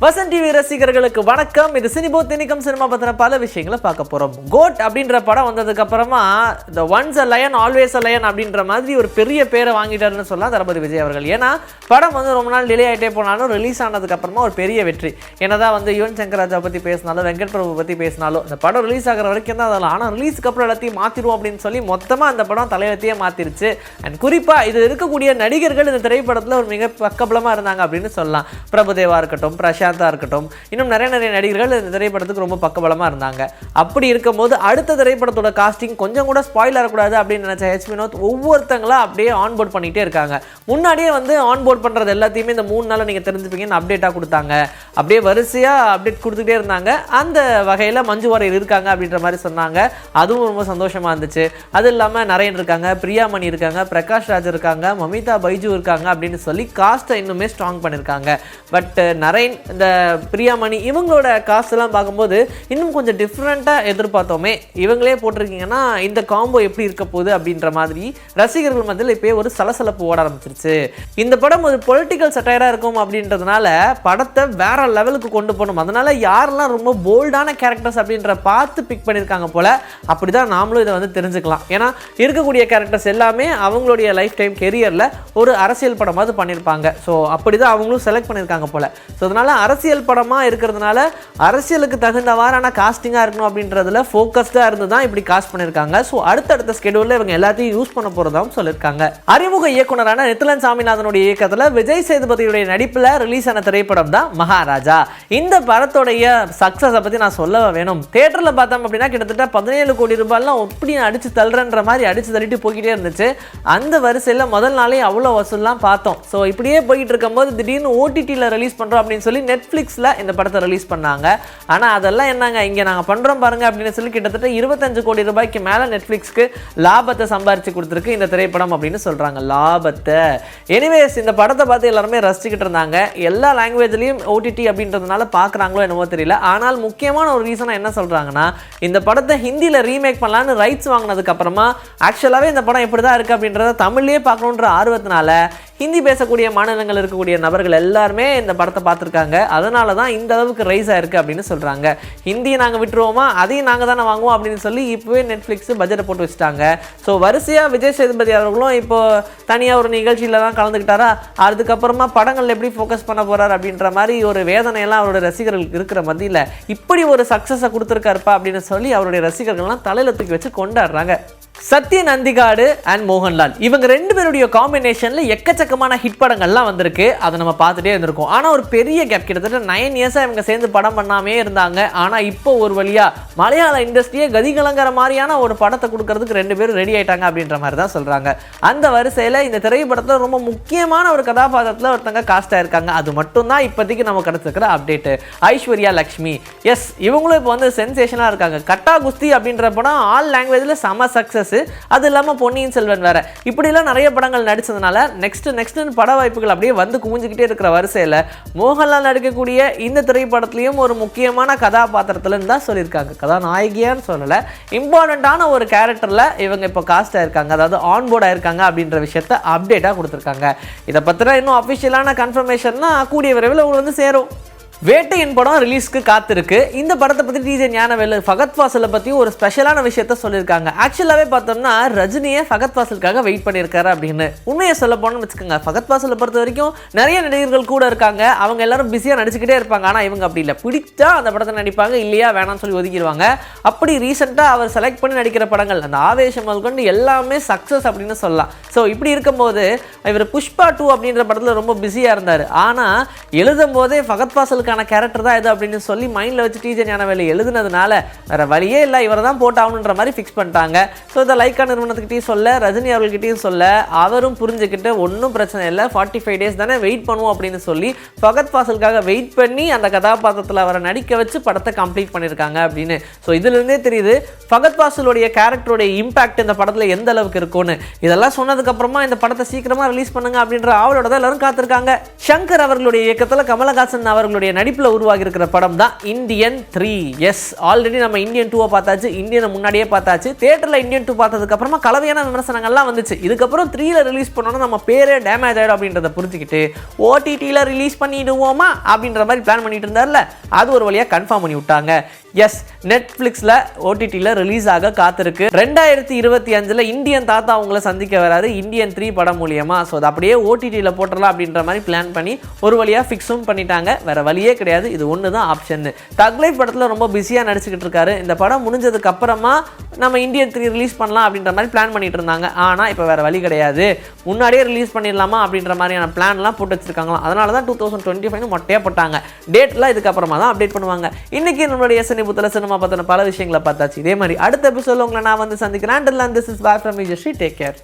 Vasan TV ரசிகர்களுக்கு வணக்கம். இது சினிபோ திணிக்கம் சினிமா பற்றின பல விஷயங்களை பார்க்க போகிறோம் கோட் அப்படின்ற படம் வந்ததுக்கப்புறமா இந்த once a lion always a lion அப்படின்ற மாதிரி ஒரு பெரிய பேரை வாங்கிட்டாருன்னு சொல்லலாம் தளபதி விஜய் அவர்கள். ஏன்னா படம் வந்து ரொம்ப நாள் டிலே ஆகிட்டே போனாலும் ரிலீஸ் ஆனதுக்கப்புறமா ஒரு பெரிய வெற்றி. என்னதான் வந்து யுவன் சங்கர் ராஜா பற்றி பேசினாலும் வெங்கட் பிரபு பற்றி பேசினாலும் இந்த படம் ரிலீஸ் ஆகிற வரைக்கும் தான் அதெல்லாம். ஆனால் ரிலீஸ்க்கு அப்புறம் எல்லாத்தையும் மாற்றிடுவோம் அப்படின்னு சொல்லி மொத்தமாக அந்த படம் தலையத்தையே மாற்றிருச்சு அண்ட் குறிப்பாக இது இருக்கக்கூடிய நடிகர்கள் இந்த திரைப்படத்தில் ஒரு மிக பக்கபலமாக இருந்தாங்க அப்படின்னு சொல்லலாம். பிரபுதேவா இருக்கட்டும் பிரசாந்தா இருக்கட்டும். இன்னும் நிறைய நிறைய நடிகர்கள் இந்த திரைப்படத்துக்கு ரொம்ப பக்கபலமாக இருந்தாங்க. அப்படி இருக்கும்போது அடுத்த திரைப்படத்தோட காஸ்டிங் கொஞ்சம் கூட ஸ்பாயில் ஆகக்கூடாது அப்படின்னு நினச்ச ஹெச் வினோத் ஒவ்வொருத்தங்களா அப்படியே ஆன் போர்ட் பண்ணிகிட்டே இருக்காங்க. முன்னாடியே வந்து ஆன் போர்ட் பண்றது எல்லாத்தையுமே இந்த மூணு நாளில் நீங்க தெரிஞ்சுப்பீங்கன்னு அப்டேட்டாக கொடுத்தாங்க. அப்படியே வரிசையாக அப்டேட் கொடுத்துக்கிட்டே இருந்தாங்க. அந்த வகையில் மஞ்சு வாரியர் இருக்காங்க அப்படின்ற மாதிரி சொன்னாங்க. அதுவும் ரொம்ப சந்தோஷமாக இருந்துச்சு. அது இல்லாமல் நரேன் இருக்காங்க பிரியாமணி இருக்காங்க பிரகாஷ் ராஜ் இருக்காங்க மமிதா பைஜு இருக்காங்க அப்படின்னு சொல்லி காஸ்ட்டை இன்னுமே ஸ்ட்ராங் பண்ணியிருக்காங்க பட் நரேன் இந்த பிரியாமணி இவங்களோட காஸ்ட்லாம் பார்க்கும்போது இன்னும் கொஞ்சம் டிஃப்ரெண்ட்டாக எதிர்பார்த்தோமே. இவங்களே போட்டிருக்கீங்கன்னா இந்த காம்போ எப்படி இருக்க போகுது அப்படின்ற மாதிரி ரசிகர்கள் மத்தியில் இப்போயே ஒரு சலசலப்பு ஓட ஆரம்பிச்சிருச்சு. இந்த படம் ஒரு பொலிட்டிக்கல் சட்டையராக இருக்கும் அப்படின்றதுனால படத்தை வேற லெவலுக்கு கொண்டு போகணும். அதனால யாரெல்லாம் ரொம்ப போல்டான கேரக்டர்ஸ் அப்படின்ற பார்த்து பிக் பண்ணியிருக்காங்க போல அப்படிதான் நாமளும் இதை வந்து தெரிஞ்சுக்கலாம். ஏன்னா இருக்கக்கூடிய கேரக்டர்ஸ் எல்லாமே அவங்களுடைய லைஃப் டைம் கெரியரில் ஒரு அரசியல் படமாவது பண்ணியிருப்பாங்க. ஸோ அப்படி தான் அவங்களும் செலக்ட் பண்ணியிருக்காங்க போல. ஸோ அதனால அரசியல் படமாக இருக்கிறதுனால அரசியலுக்கு தகுந்தவாறான காஸ்டிங்காக இருக்கணும் அப்படின்றதுல ஃபோக்கஸ்டாக இருந்து தான் இப்படி காஸ்ட் பண்ணியிருக்காங்க. ஸோ அடுத்தடுத்த ஸ்கெடியூலில் இவங்க எல்லாத்தையும் யூஸ் பண்ண போகிறதாவும் சொல்லியிருக்காங்க. அறிமுக இயக்குனரான நித்திலன் சாமிநாதனுடைய இயக்கத்தில் விஜய் சேதுபதியுடைய நடிப்பில் ரிலீஸ் ஆன திரைப்படம் தான் மகாராஜா. இந்த படத்துடைய சக்ஸஸை பற்றி நான் சொல்ல வேணும்? தேட்டரில் பார்த்தோம் அப்படின்னா கிட்டத்தட்ட பதினேழு கோடி ரூபாய்லாம் எப்படி அடித்து தள்ளுறன்ற மாதிரி அடித்து தள்ளிட்டு போய்கிட்டே இருந்துச்சு. அந்த வரிசையில் முதல் நாளே அவ்வளோ வசூல்லாம் பார்த்தோம். ஸோ இப்படியே போயிட்டு இருக்கும்போது திடீர்னு ஓடிடியில் ரிலீஸ் பண்ணுறோம் அப்படின்னு சொல்லி நெட்ஃப்ளிக்ஸில் இந்த படத்தை ரிலீஸ் பண்ணாங்க. ஆனால் அதெல்லாம் என்னங்க இங்கே நாங்கள் பண்ணுறோம் பாருங்க அப்படின்னு சொல்லி கிட்டத்தட்ட இருபத்தஞ்சு கோடி ரூபாய்க்கு மேலே நெட்ஃப்ளிக்ஸ்க்கு லாபத்தை சம்பாரிச்சு கொடுத்துருக்கு இந்த திரைப்படம் அப்படின்னு சொல்கிறாங்க லாபத்தை. எனிவேஸ் இந்த படத்தை பார்த்து எல்லாருமே ரசிச்சுக்கிட்டு இருந்தாங்க. எல்லா லாங்குவேஜ்லேயும் ஓடிடி அப்படின்றதுனால பார்க்குறாங்களோ என்னவோ தெரியல. ஆனால் முக்கியமான ஒரு ரீசனாக என்ன சொல்கிறாங்கன்னா இந்த படத்தை ஹிந்தியில் ரீமேக் பண்ணலான்னு ரைட்ஸ் வாங்கினதுக்கப்புறமா ஆக்சுவலாகவே இந்த படம் எப்படி தான் இருக்குது அப்படின்றத தமிழ்லேயே பார்க்கணுன்ற ஆர்வத்தினால ஹிந்தி பேசக்கூடிய மாநிலங்கள் இருக்கக்கூடிய நபர்கள் எல்லாருமே இந்த படத்தை பார்த்துருக்காங்க. அதனால தான் இந்த அளவுக்கு ரைஸ் ஆயிருக்கு அப்படின்னு சொல்கிறாங்க ஹிந்தியை நாங்கள் விட்டுருவோமா? அதையும் நாங்கள் தானே வாங்குவோம் அப்படின்னு சொல்லி இப்போவே நெட்ஃப்ளிக்ஸ் பட்ஜெட்டை போட்டு வச்சுட்டாங்க. ஸோ வரிசையாக விஜய் சேதுபதி அவர்களும் இப்போ தனியாக ஒரு நிகழ்ச்சியில் தான் கலந்துக்கிட்டாரா அதுக்கப்புறமா படங்கள் எப்படி ஃபோக்கஸ் பண்ண போகிறார் அப்படின்ற மாதிரி ஒரு வேதனையெல்லாம் அவரோட ரசிகர்களுக்கு இருக்கிற மத்தியில் இப்படி ஒரு சக்ஸஸை கொடுத்துருக்காருப்பா அப்படின்னு சொல்லி அவருடைய ரசிகர்கள்லாம் தலையில தூக்கி வச்சு கொண்டாடுறாங்க. சத்ய நந்திகாடு அண்ட் மோகன்லால். இவங்க ரெண்டு பேருடைய காம்பினேஷனில் எக்கச்சக்கமான ஹிட் படங்கள்லாம் வந்திருக்கு. அதை நம்ம பார்த்துட்டே இருந்திருக்கோம். ஆனால் ஒரு பெரிய கேப் கிட்டத்தட்ட நைன் இயர்ஸாக இவங்க சேர்ந்து படம் பண்ணாமே இருந்தாங்க. ஆனால் இப்போ ஒரு வழியாக மலையாள இண்டஸ்ட்ரியே கதிகலங்கிற மாதிரியான ஒரு படத்தை கொடுக்கறதுக்கு ரெண்டு பேரும் ரெடி ஆயிட்டாங்க அப்படின்ற மாதிரி தான் சொல்கிறாங்க அந்த வரிசையில் இந்த திரைப்படத்தில் ரொம்ப முக்கியமான ஒரு கதாபாத்திரத்தில் ஒருத்தங்க காஸ்ட் ஆயிருக்காங்க. அது மட்டும் தான் இப்போதைக்கு நம்ம கிடச்சிருக்கிற அப்டேட்டு ஐஸ்வர்யா லக்ஷ்மி. எஸ் இவங்களும் இப்போ வந்து சென்சேஷனாக இருக்காங்க. கட்டா குஸ்தி அப்படின்ற படம் ஆல் லாங்குவேஜில் செம சக்ஸஸ் அது இல்லாமல் பொன்னியின் செல்வன் வேற. இப்படிலாம் நிறைய படங்கள் நடிச்சதுனால நெக்ஸ்ட் நெக்ஸ்ட் பட வாய்ப்புகள் அப்படியே வந்து குமிஞ்சிக்கிட்டே இருக்கிற வரிசையில் மோகன்லால் நடிக்கக்கூடிய இந்த திரைப்படத்துலேயும் ஒரு முக்கியமான கதாபாத்திரத்துலன்னு தான் சொல்லியிருக்காங்க. கதாநாயகியான்னு சொல்லலை. இம்பார்ட்டண்ட்டான ஒரு கேரக்டரில் இவங்க இப்போ காஸ்ட் ஆயிருக்காங்க. அதாவது ஆன்போர்ட் ஆயிருக்காங்க அப்படின்ற விஷயத்த அப்டேட்டாக கொடுத்துருக்காங்க. இதை பற்றின இன்னும் அஃபிஷியலான கன்ஃபர்மேஷன்னா கூடிய விரைவில் உங்களுக்கு வந்து சேரும். வேட்டையின் படம் ரிலீஸ்க்கு காத்திருக்கு. இந்த படத்தை பற்றி டிஜே ஞானவேலு ஃபகத் வாசலை பற்றி ஒரு ஸ்பெஷலான விஷயத்த சொல்லியிருக்காங்க. ஆக்சுவலாகவே பார்த்தோம்னா ரஜினியை ஃபகத் வாசலுக்காக வெயிட் பண்ணியிருக்காரு அப்படின்னு. உண்மையை சொல்ல போனோம்னு வச்சுக்கோங்க. ஃபகத் வாசலை பொறுத்த வரைக்கும் நிறைய நடிகர்கள் கூட இருக்காங்க. அவங்க எல்லாரும் பிஸியாக நடிச்சுக்கிட்டே இருப்பாங்க. ஆனால் இவங்க அப்படி இல்லை. பிடிச்சா அந்த படத்தை நடிப்பாங்க. இல்லையா வேணாம்னு சொல்லி ஒதுக்கிடுவாங்க. அப்படி ரீசெண்டாக அவர் செலக்ட் பண்ணி நடிக்கிற படங்கள் அந்த ஆவேசம் முதற்கொண்டு எல்லாமே சக்ஸஸ் அப்படின்னு சொல்லலாம். ஸோ இப்படி இருக்கும்போது இவர் புஷ்பா டூ அப்படின்ற படத்தில் ரொம்ப பிஸியாக இருந்தார். ஆனால் எழுதும் போதே ஃபகத் வாசலுக்கான கேரக்டர் தான் இது அப்படின்னு சொல்லி மைண்டில் வச்சு டீச்சர் ஞானவேலு எழுதுனதுனால வேற வழியே இல்லை. இவரை தான் போட்டாகணுன்ற மாதிரி ஃபிக்ஸ் பண்ணிட்டாங்க. ஸோ இதை லைக்கா நிறுவனத்துக்கிட்டையும் சொல்ல ரஜினி அவர்கள்கிட்டையும் சொல்ல அவரும் புரிஞ்சுக்கிட்டு ஒன்றும் பிரச்சனை இல்லை. ஃபார்ட்டி ஃபைவ் டேஸ் தானே வெயிட் பண்ணுவோம் அப்படின்னு சொல்லி ஃபகத் ஃபாசலுக்காக வெயிட் பண்ணி அந்த கதாபாத்திரத்தில் அவரை நடிக்க வச்சு படத்தை கம்ப்ளீட் பண்ணியிருக்காங்க அப்படின்னு. ஸோ இதுலேருந்தே தெரியுது ஃபகத் ஃபாசலுடைய கேரக்டருடைய இம்பாக்ட் இந்த படத்தில் எந்த அளவுக்கு இருக்கும்னு. இதெல்லாம் சொன்னதுக்கப்புறமா இந்த படத்தை சீக்கிரமாக ரிலீஸ் பண்ணுங்க அப்படின்ற ஆவலோட தான் எல்லாரும் காத்திருக்காங்க. சங்கர் அவர்களுடைய இயக்கத்தில் கமலஹாசன் அவர்களுடைய நடிப்பில் உருவாகியிருக்கிற படம் தான் இந்தியன் த்ரீ எஸ் ஆல்ரெடி நம்ம இந்தியன் டூவை பார்த்தாச்சு இந்தியனை முன்னாடியே பார்த்தாச்சு. தேட்டரில் இந்தியன் டூ பார்த்ததுக்கப்புறமா கலவையான விமர்சனங்கள்லாம் வந்துச்சு. இதுக்கப்புறம் த்ரீல ரிலீஸ் பண்ணோன்னா நம்ம பேரே டேமேஜ் ஆகிடும் அப்படின்றத புரிஞ்சுக்கிட்டு ஓடிடியில் ரிலீஸ் பண்ணிடுவோமா அப்படின்ற மாதிரி பிளான் பண்ணிட்டு இருந்தார்ல. அது ஒரு வழியாக கன்ஃபார்ம் பண்ணி விட்டாங்க. எஸ் நெட்ஃப்ளிக்ஸில் ஓடிடியில் ரிலீஸ் ஆக காத்திருக்கு. ரெண்டாயிரத்தி இருபத்தி அஞ்சில் இந்தியன் தாத்தா அவங்கள சந்திக்க வராது இந்தியன் த்ரீ படம் மூலியமாக ஸோ அது அப்படியே ஓடிடியில் போட்டுடலாம் அப்படின்ற மாதிரி பிளான் பண்ணி ஒரு வழியாக ஃபிக்ஸும் பண்ணிட்டாங்க. வேற வழியே கிடையாது. இது ஒன்று தான் ஆப்ஷன் தக்லைஃப் படத்தில் ரொம்ப பிஸியாக நடிச்சுக்கிட்டு இருக்காரு. இந்த படம் முடிஞ்சதுக்கு அப்புறமா நம்ம இந்தியன் த்ரீ ரிலீஸ் பண்ணலாம் அப்படின்ற மாதிரி பிளான் பண்ணிட்டு இருந்தாங்க. ஆனால் இப்போ வேற வழி கிடையாது. முன்னாடியே ரிலீஸ் பண்ணிடலாமா அப்படின்ற மாதிரியான பிளான்லாம் போட்டு வச்சிருக்காங்களா அதனால தான் டூ தௌசண்ட் டுவெண்ட்டி ஃபைவ் மொட்டையாக போட்டாங்க. டேட்லாம் இதுக்கப்புறமா தான் அப்டேட் பண்ணுவாங்க. இன்னைக்கு நம்மளுடைய எஸ்என் புத்தல சினிமா பற்றின பல விஷயங்களை பார்த்தாச்சு. இதே மாதிரி அடுத்த எபிசோட உங்களை நான் வந்து சந்திக்கிறேன். And this is bye from Vijay take care